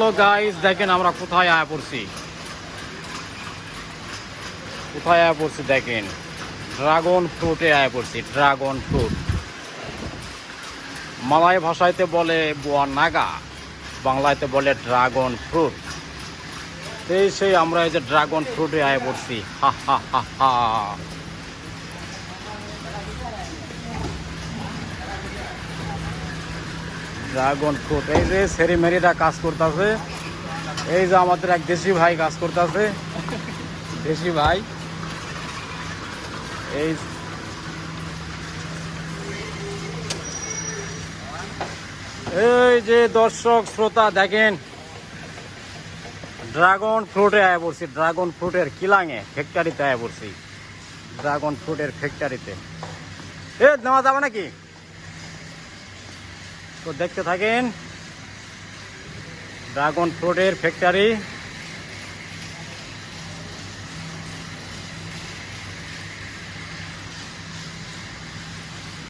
Hello guys দেখেন আমরা কোথায় আয়া পড়ছি। কোথায় আয়া পড়ছি দেখেন। ড্রাগন ফ্রুটে আয়া পড়ছি ড্রাগন ফ্রুট মালয় ভাষাইতে বলে বোয়া নাগা, বাংলাতে বলে ড্রাগন ফ্রুট এই সেই আমরা এই যে ড্রাগন ফ্রুটে আয়া পড়ছি। হা হা হা হা। Dragon fruit. এই যে সেরি সেরিমেরিরা কাজ করতেছে। এই যে আমাদের এক দেশি ভাই কাজ করতেছে। দেশি ভাই। এই এই যে দর্শক, শ্রোতা, দেখেন। ড্রাগন ফ্রুটে আয় পড়ছি। ড্রাগন ফ্রুটের কিলাঙে ফ্যাক্টরিতে আয় পড়ছি। ড্রাগন ফ্রুটের ফ্যাক্টরিতে এ, নেওয়া যাবে নাকি? তো দেখতে থাকেন। Dragon ফ্রুটের factory